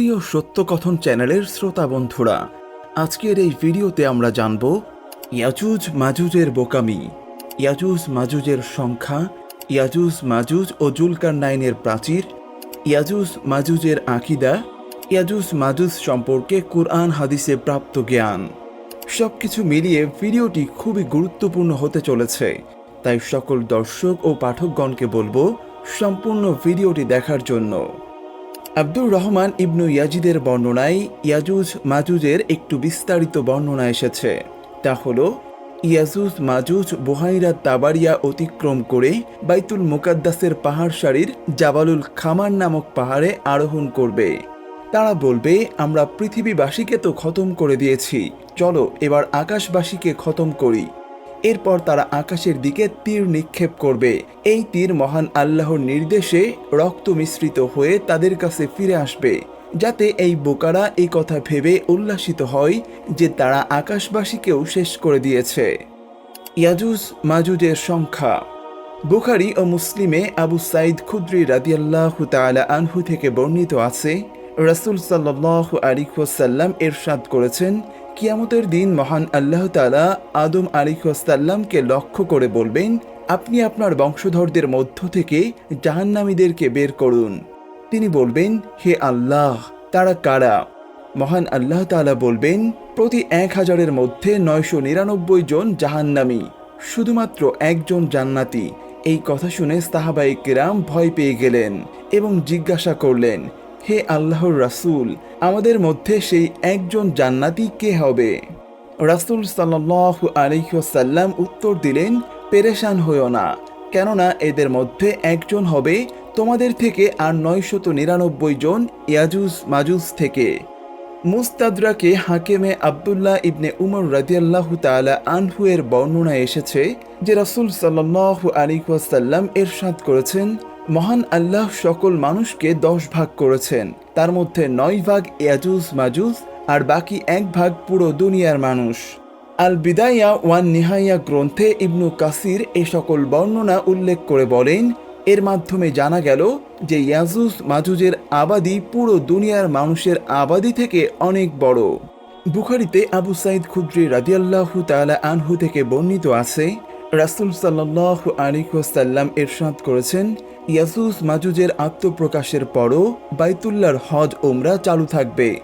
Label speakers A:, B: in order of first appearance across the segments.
A: প্রিয় সত্যকথন চ্যানেলের শ্রোতা বন্ধুরা, আজকের এই ভিডিওতে আমরা জানব ইয়াজুজ মাজুজের বোকামি, ইয়াজুজ মাজুজের সংখ্যা, ইয়াজুজ মাজুজ ও জুলকার নাইনের প্রাচীর, ইয়াজুজ মাজুজের আকিদা, ইয়াজুজ মাজুজ সম্পর্কে কুরআন হাদিসে প্রাপ্ত জ্ঞান। সবকিছু মিলিয়ে ভিডিওটি খুবই গুরুত্বপূর্ণ হতে চলেছে, তাই সকল দর্শক ও পাঠকগণকে বলব সম্পূর্ণ ভিডিওটি দেখার জন্য। আব্দুর রহমান ইবনু ইয়াজিদের বর্ণনায় ইয়াজুজ মাজুজের একটু বিস্তারিত বর্ণনা এসেছে। তা হল, ইয়াজুজ মাজুজ বোহাইরা তাবারিয়া অতিক্রম করে বাইতুল মোকাদ্দাসের পাহাড় সারির জাবালুল খামার নামক পাহাড়ে আরোহণ করবে। তারা বলবে, আমরা পৃথিবীবাসীকে তো খতম করে দিয়েছি। চলো এবার আকাশবাসীকে খতম করি। এরপর তারা আকাশের দিকে তীর নিক্ষেপ করবে। এই তীর মহান আল্লাহর নির্দেশে রক্ত মিশ্রিত হয়ে তাদের কাছে ফিরে আসবে, যাতে এই বোকারা এই কথা ভেবে উল্লাসিত হয় যে তারা আকাশবাসীকেও শেষ করে দিয়েছে। ইয়াজুজ মাজুজের সংখ্যা। বুখারি ও মুসলিমে আবু সাইদ খুদ্রি রাদিয়াল্লাহ তাআলা আনহু থেকে বর্ণিত আছে, রাসূল সাল্লাল্লাহু আলাইহি ওয়াসাল্লাম এরশাদ করেছেন কিয়ামতের দিন মহান আল্লাহ তাআলা আদম আলাইহি ওয়াসাল্লামকে লক্ষ্য করে বলবেন, আপনি আপনার বংশধরদের মধ্য থেকে জাহান্নামীদেরকে বের করুন। তিনি বলবেন, হে আল্লাহ, তারা কারা? মহান আল্লাহ তাআলা বলবেন, প্রতি এক হাজারের মধ্যে নয়শো নিরানব্বই জন জাহান্নামী, শুধুমাত্র একজন জান্নাতি। এই কথা শুনে সাহাবাই কেরাম ভয় পেয়ে গেলেন এবং জিজ্ঞাসা করলেন হে আল্লাহর রাসূল, আমাদের মধ্যে সেই একজন জান্নাতি কে হবে? রাসূল সাল্লাল্লাহু আলাইহি ওয়াসাল্লাম উত্তর দিলেন, পেরেশান হইও না। কেননা এদের মধ্যে একজন হবে তোমাদের থেকে আর নয়শত নিরানব্বই জন ইয়াজুজ মাজুজ থেকে। মুস্তাদরাকে হাকেমে আবদুল্লাহ ইবনে উমর রাদিয়াল্লাহু তাআলা আনহু এর বর্ণনা এসেছে যে রাসূল সাল্লাহ আলাইহি ওয়াসাল্লাম এরশাদ করেছেন মহান আল্লাহ সকল মানুষকে দশ ভাগ করেছেন। তার মধ্যে নয় ভাগ ইয়াজুজ, মাজুজ, আর বাকি এক ভাগ পুরো দুনিয়ার মানুষ। আল বিদায়া ওয়ান নিহাইয়া গ্রন্থে ইবনু কাসির এ সকল বর্ণনা উল্লেখ করে বলেন, এর মাধ্যমে জানা গেল যে ইয়াজুজ, মাজুজের আবাদি পুরো দুনিয়ার মানুষের আবাদি থেকে অনেক বড়। বুখারিতে আবু সাইদ খুদ্রি রাদিয়াল্লাহু তাআলা আনহু থেকে বর্ণিত আছে রাসূল সাল্লাল্লাহু আলাইহি ওয়াসাল্লাম ইরশাদ করেছেন, ইয়াসুস মাজুজের আত্মপ্রকাশের পরও বাইতুল্লাহর হজ ওমরা চালু থাকবে।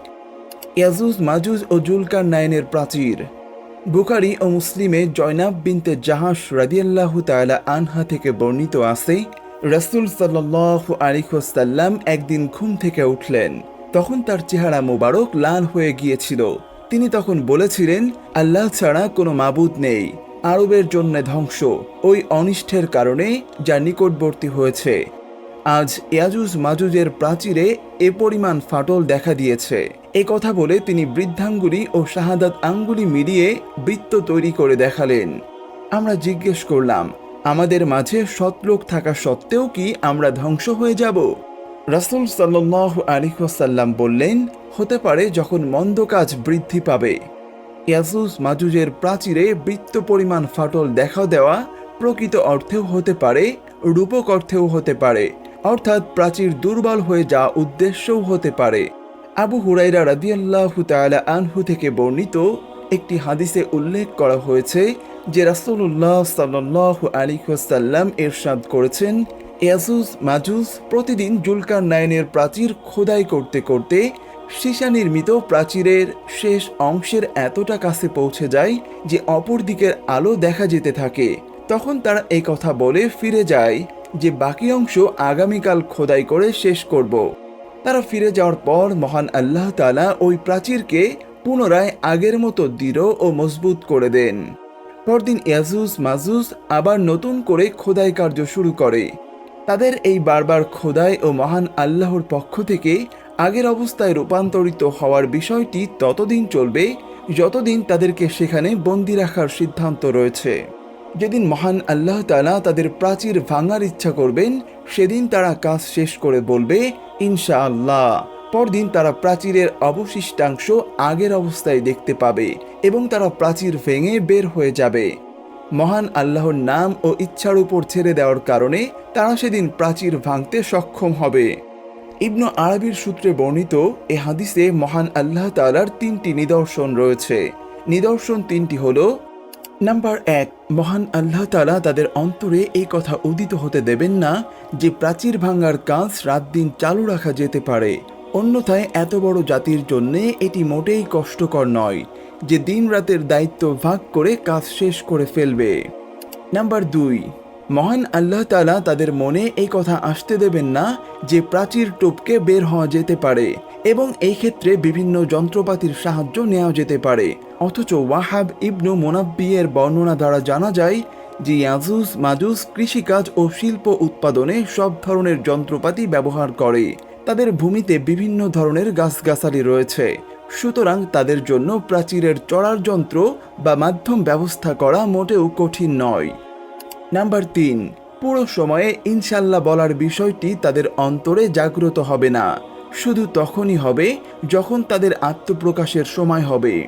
A: ইয়াজুজ মাজুজ ও জুলকার নাইনের প্রাচীর। বুখারি ও মুসলিমে জয়নাব বিনতে জাহাস রাদিয়াল্লাহু তাআলা আনহা থেকে বর্ণিত আছে, রাসূল সাল্লাল্লাহু আলাইহি ওয়াসাল্লাম একদিন ঘুম থেকে উঠলেন। তখন তার চেহারা মোবারক লাল হয়ে গিয়েছিল। তিনি তখন বলেছিলেন, আল্লাহ ছাড়া কোনো মাবুদ নেই। আরবের জন্য ধ্বংস। ওই অনিষ্টের কারণে যা নিকটবর্তী হয়েছে। আজ ইয়াজুজ মাজুজের প্রাচীরে এ পরিমাণ ফাটল দেখা দিয়েছে। এ কথা বলে তিনি বৃদ্ধাঙ্গুলি ও শাহাদাত আঙ্গুলি মিলিয়ে বৃত্ত তৈরি করে দেখালেন। আমরা জিজ্ঞেস করলাম, আমাদের মাঝে সৎলোক থাকা সত্ত্বেও কি আমরা ধ্বংস হয়ে যাব? রাসুল সাল্লাহ আলিহাসাল্লাম বললেন, হতে পারে যখন মন্দ কাজ বৃদ্ধি পাবে। ইয়াজুজ মাজুজের প্রাচীরে বৃত্ত পরিমাণ ফাটল দেখা দেওয়া প্রকৃত অর্থেও হতে পারে, রূপক অর্থেও হতে পারে, অর্থাৎ প্রাচীর দুর্বল হয়ে যাওয়া উদ্দেশ্যও হতে পারে। আবু হুরাইরা রাদিয়াল্লাহু তাআলা আনহু থেকে বর্ণিত একটি হাদিসে উল্লেখ করা হয়েছে যে রাসূলুল্লাহ সাল্লাল্লাহু আলাইহি ওয়াসাল্লাম ইরশাদ করেছেন ইয়াজুজ মাজুজ প্রতিদিন জুলকার নাইনের প্রাচীর খোদাই করতে করতে সীসা নির্মিত প্রাচীরের শেষ অংশের এতটা কাছে পৌঁছে যায় যে অপর দিকের আলো দেখা যেতে থাকে। তখন তারা এই কথা বলে ফিরে যায় যে বাকি অংশ আগামীকাল খোদাই করে শেষ করব। তারা ফিরে যাওয়ার পর মহান আল্লাহ তালা ওই প্রাচীরকে পুনরায় আগের মতো দৃঢ় ও মজবুত করে দেন। পরদিন ইয়াজুজ মাজুজ আবার নতুন করে খোদাই কার্য শুরু করে। তাদের এই বারবার খোদাই ও মহান আল্লাহর পক্ষ থেকে আগের অবস্থায় রূপান্তরিত হওয়ার বিষয়টি ততদিন চলবে যতদিন তাদেরকে সেখানে বন্দি রাখার সিদ্ধান্ত রয়েছে। যেদিন মহান আল্লাহ তালা তাদের প্রাচীর ভাঙার ইচ্ছা করবেন, সেদিন তারা কাজ শেষ করে বলবে ইনশা আল্লাহ পরদিন তারা প্রাচীরের অবশিষ্টাংশ আগের অবস্থায় দেখতে পাবে এবং তারা প্রাচীর ভেঙে বের হয়ে যাবে। মহান আল্লাহর নাম ও ইচ্ছার উপর ছেড়ে দেওয়ার কারণে তারা সেদিন প্রাচীর ভাঙতে সক্ষম হবে। ইবনু আরবির সূত্রে বর্ণিত, এ হাদিসে মহান আল্লাহ তাআলার তিনটি নিদর্শন রয়েছে। নিদর্শন তিনটি হল, নাম্বার এক, মহান আল্লাহ তালা তাদের অন্তরে এই কথা উদিত হতে দেবেন না যে প্রাচীর ভাঙার কাজ রাত দিন চালু রাখা যেতে পারে। অন্যথায় এত বড় জাতির জন্যে এটি মোটেই কষ্টকর নয় যে দিন রাতের দায়িত্ব ভাগ করে কাজ শেষ করে ফেলবে। নাম্বার দুই মহান আল্লাহ তালা তাদের মনে এই কথা আসতে দেবেন না যে প্রাচীর টোপকে বের হওয়া যেতে পারে এবং এই ক্ষেত্রে বিভিন্ন যন্ত্রপাতির সাহায্য নেওয়া যেতে পারে। অথচ ওয়াহাব ইবনু মোনাব্বিয়ের বর্ণনা দ্বারা জানা যায় যে ইয়াজুজ মাজুজ কৃষিকাজ ও শিল্প উৎপাদনে সব ধরনের যন্ত্রপাতি ব্যবহার করে। তাদের ভূমিতে বিভিন্ন ধরনের গাছগাছালি রয়েছে। সুতরাং তাদের জন্য প্রাচীরের চড়ার যন্ত্র বা মাধ্যম ব্যবস্থা করা মোটেও কঠিন নয়। নাম্বার তিন, পুরো সময়ে ইনশাল্লাহ বলার বিষয়টি তাদের অন্তরে জাগ্রত হবে না। শুধু তখনই হবে যখন তাদের আত্মপ্রকাশের সময় হবে।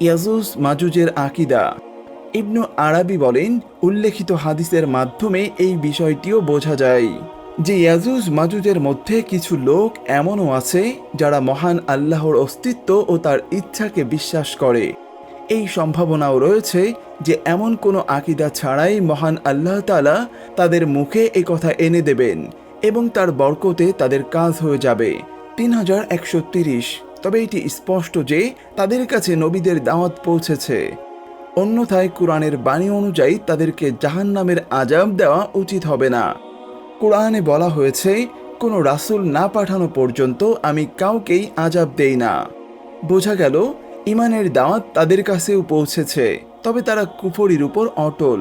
A: ইয়াজুস মাজুজের আকিদা। ইবনু আরাবি বলেন, উল্লেখিত হাদিসের মাধ্যমে এই বিষয়টিও বোঝা যায় যে ইয়াজুজ মাজুজের মধ্যে কিছু লোক এমনও আছে যারা মহান আল্লাহর অস্তিত্ব ও তার ইচ্ছাকে বিশ্বাস করে। এই সম্ভাবনাও রয়েছে যে এমন কোনো আকিদা ছাড়াই মহান আল্লাহ তালা তাদের মুখে এই কথা এনে দেবেন এবং তার বরকতে তাদের কাজ হয়ে যাবে। তিন হাজার একশো তিরিশ। তবে এটি স্পষ্ট যে তাদের কাছে নবীদের দাওয়াত পৌঁছেছে। অন্যথায় কোরআনের বাণী অনুযায়ী তাদেরকে জাহান্নামের আজাব দেওয়া উচিত হবে না। কোরআনে বলা হয়েছে, কোনো রাসূল না পাঠানো পর্যন্ত আমি কাউকেই আজাব দেই না। বোঝা গেল ইমানের দাওয়াত তাদের কাছেও পৌঁছেছে, তবে তারা কুফরির উপর অটল।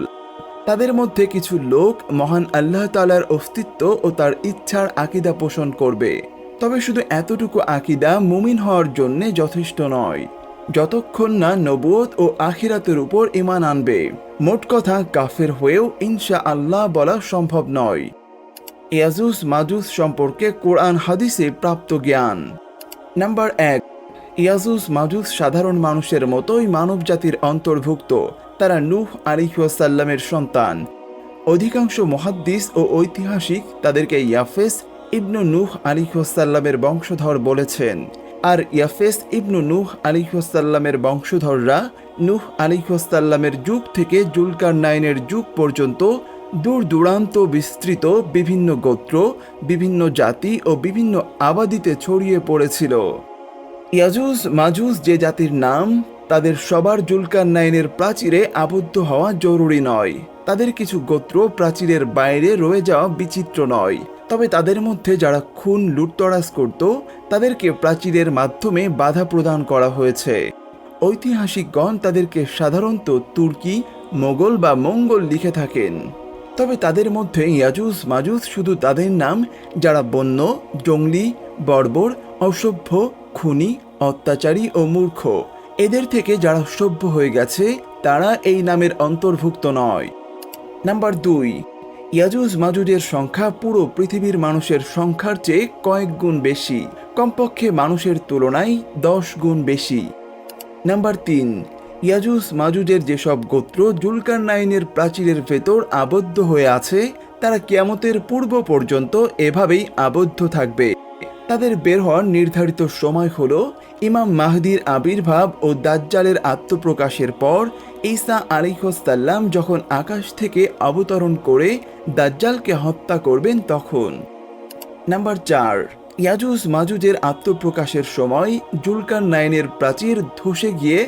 A: তাদের মধ্যে কিছু লোক মহান আল্লাহ তালার অস্তিত্ব ও তার ইচ্ছার আকিদা পোষণ করবে, তবে শুধু এতটুকু আকিদা মুমিন হওয়ার জন্য যথেষ্ট নয়। যতক্ষণ না নবুয়ত ও আখিরাতের উপর ইমান আনবে, মোট কথা কাফের হয়েও ইনশা আল্লাহ বলা সম্ভব নয়। ইয়াজুস মাজুস সম্পর্কে কোরআন হাদিসে প্রাপ্ত জ্ঞান। নাম্বার এক ইয়াজুস মাজুস সাধারণ মানুষের মতোই মানব জাতির অন্তর্ভুক্ত। তারা নূহ আলিহাসাল্লামের সন্তান। অধিকাংশ মহাদ্দিস ও ঐতিহাসিক তাদেরকে ইয়াফেস ইবনু নূহ আলিহাসাল্লামের বংশধর বলেছেন। আর ইয়াফেস ইবনু নূহ আলিহাসাল্লামের বংশধররা নূহ আলিহাসাল্লামের যুগ থেকে জুলকার নাইনের যুগ পর্যন্ত দূর দূরান্ত বিস্তৃত বিভিন্ন গোত্র, বিভিন্ন জাতি ও বিভিন্ন আবাদিতে ছড়িয়ে পড়েছিল। ইয়াজুজ মাজুজ যে জাতির নাম, তাদের সবার জুলকার নাইনের প্রাচীরে আবদ্ধ হওয়া জরুরি নয়। তাদের কিছু গোত্র প্রাচীরের বাইরে রয়ে যাওয়া বিচিত্র নয়। তবে তাদের মধ্যে যারা খুন লুটতরাজ করত, তাদেরকে প্রাচীরের মাধ্যমে বাধা প্রদান করা হয়েছে। ঐতিহাসিকগণ তাদেরকে সাধারণত তুর্কি, মোগল বা মঙ্গল লিখে থাকেন। তবে তাদের মধ্যে ইয়াজুজ মাজুজ শুধু তাদের নাম, যারা বন্য, জঙ্গলি, বর্বর, অসভ্য খুনি, অত্যাচারী ও মূর্খ। এদের থেকে যারা সভ্য হয়ে গেছে, তারা এই নামের অন্তর্ভুক্ত নয়। নাম্বার দুই, ইয়াজুজ মাজুজের সংখ্যা পুরো পৃথিবীর মানুষের সংখ্যার চেয়ে কয়েক গুণ বেশি। কমপক্ষে মানুষের তুলনায় দশ গুণ বেশি। নাম্বার তিন, ইয়াজুজ মাজুজের যেসব গোত্র জুলকার নাইনের প্রাচীরের ভেতর আবদ্ধ হয়ে আছে, তারা কিয়ামতের পূর্ব পর্যন্ত এভাবেই আবদ্ধ থাকবে। তাদের বের হওয়ার নির্ধারিত সময় হল ইমাম মাহদির আবির্ভাব ও দাজ্জালের আত্মপ্রকাশের পর ঈসা আলিহসাল্লাম যখন আকাশ থেকে অবতরণ করে দাজ্জালকে হত্যা করবেন তখন। নাম্বার চার, ইয়াজুজ মাজুজের আত্মপ্রকাশের সময় জুলকার নাইনের প্রাচীর ধসে গিয়ে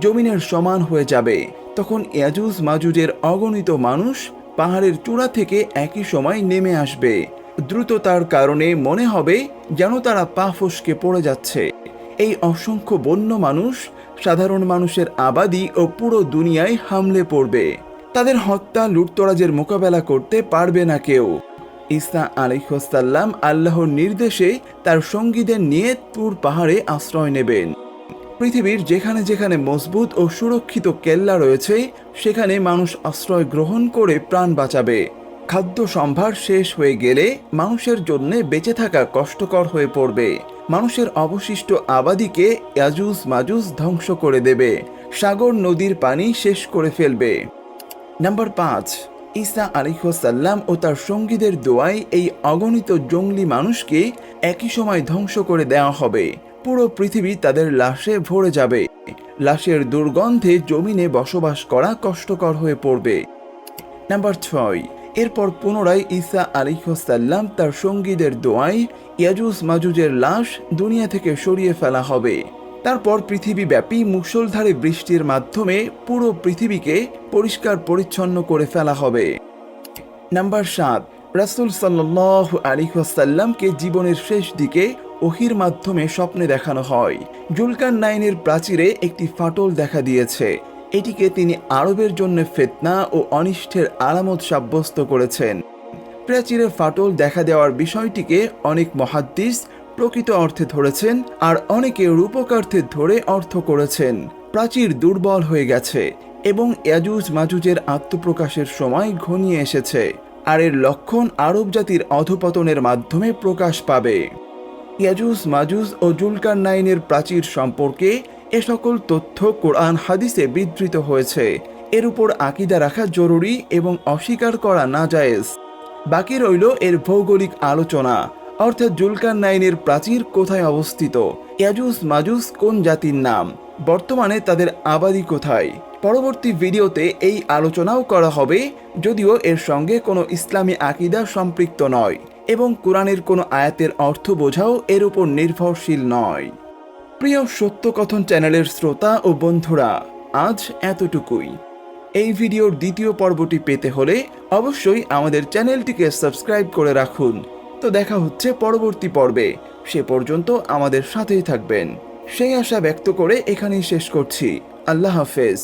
A: জমিনের সমান হয়ে যাবে। তখন ইয়াজুজ মাজুজের অগণিত মানুষ পাহাড়ের চূড়া থেকে একই সময় নেমে আসবে। দ্রুততার কারণে মনে হবে যেন তারা পা ফসকে পড়ে যাচ্ছে। এই অসংখ্য বন্য মানুষ, সাধারণ মানুষের আবাদি ও পুরো দুনিয়ায় হামলে পড়বে। তাদের হত্যা, লুটতরাজের মোকাবেলা করতে পারবে না কেউ। ইসা আলিহাসাল্লাম আল্লাহর নির্দেশে তার সঙ্গীদের নিয়ে তুর পাহাড়ে আশ্রয় নেবেন। পৃথিবীর যেখানে যেখানে মজবুত ও সুরক্ষিত কেল্লা রয়েছে, সেখানে মানুষ আশ্রয় গ্রহণ করে প্রাণ বাঁচাবে। খাদ্য সম্ভার শেষ হয়ে গেলে মানুষের জন্য বেঁচে থাকা কষ্টকর হয়ে পড়বে। মানুষের অবশিষ্ট আবাদিকে ইয়াজুজ মাজুজ ধ্বংস করে দেবে। সাগর নদীর পানি শেষ করে ফেলবে। নাম্বার পাঁচ, ঈসা আলিহাসাল্লাম ও তার সঙ্গীদের দোয়ায় এই অগণিত জঙ্গলি মানুষকে একই সময় ধ্বংস করে দেওয়া হবে। পুরো পৃথিবী তাদের লাশে ভরে যাবে। লাশের দুর্গন্ধে জমিনে বসবাস করা কষ্টকর হয়ে পড়বে। নাম্বার ছয় এরপর পুনরায় ঈসা আলিহাসাল্লাম তার সঙ্গীদের দোয়ায় ইয়াজুস মাজুজের লাশ দুনিয়া থেকে সরিয়ে ফেলা হবে। তারপর পৃথিবীব্যাপী মুষলধারে বৃষ্টির মাধ্যমে পুরো পৃথিবীকে পরিষ্কার পরিচ্ছন্ন করে ফেলা হবে। নাম্বার সাত, রাসুল সাল্লাহ আলিহাসাল্লামকে জীবনের শেষ দিকে ওহির মাধ্যমে স্বপ্নে দেখানো হয়। জুলকান নাইনের প্রাচীরে একটি ফাটল দেখা দিয়েছে। এটিকে তিনি আরবের জন্য ফেতনা ও অনিষ্টের আলামত সাব্যস্ত করেছেন। প্রাচীরে ফাটল দেখা দেওয়ার বিষয়টিকে অনেক মহাদ্দিস প্রকৃত অর্থে ধরেছেন আর অনেকে রূপকার্থে ধরে অর্থ করেছেন। প্রাচীর দুর্বল হয়ে গেছে এবং ইয়াজুজ মাজুজের আত্মপ্রকাশের সময় ঘনিয়ে এসেছে আর এর লক্ষণ আরব জাতির অধপতনের মাধ্যমে প্রকাশ পাবে। ইয়াজুজ মাজুজ ও জুলকার নাইনের প্রাচীর সম্পর্কে এ সকল তথ্য কোরআন হাদিসে বিধৃত হয়েছে। এর উপর আকিদা রাখা জরুরি এবং অস্বীকার করা না জায়েজ বাকি রইল এর ভৌগোলিক আলোচনা। অর্থাৎ জুলকার নাইনের প্রাচীর কোথায় অবস্থিত? ইয়াজুজ মাজুস কোন জাতির নাম? বর্তমানে তাদের আবাদি কোথায়? পরবর্তী ভিডিওতে এই আলোচনাও করা হবে, যদিও এর সঙ্গে কোনো ইসলামী আকিদা সম্পৃক্ত নয় এবং কোরআনের কোনো আয়াতের অর্থ বোঝাও এর উপর নির্ভরশীল নয়। প্রিয় সত্যকথন চ্যানেলের শ্রোতা ও বন্ধুরা, আজ এতটুকুই। এই ভিডিওর দ্বিতীয় পর্বটি পেতে হলে অবশ্যই আমাদের চ্যানেলটিকে সাবস্ক্রাইব করে রাখুন। তো দেখা হচ্ছে পরবর্তী পর্বে। সে পর্যন্ত আমাদের সাথেই থাকবেন। সেই আশা ব্যক্ত করে এখানেই শেষ করছি। আল্লাহ হাফেজ।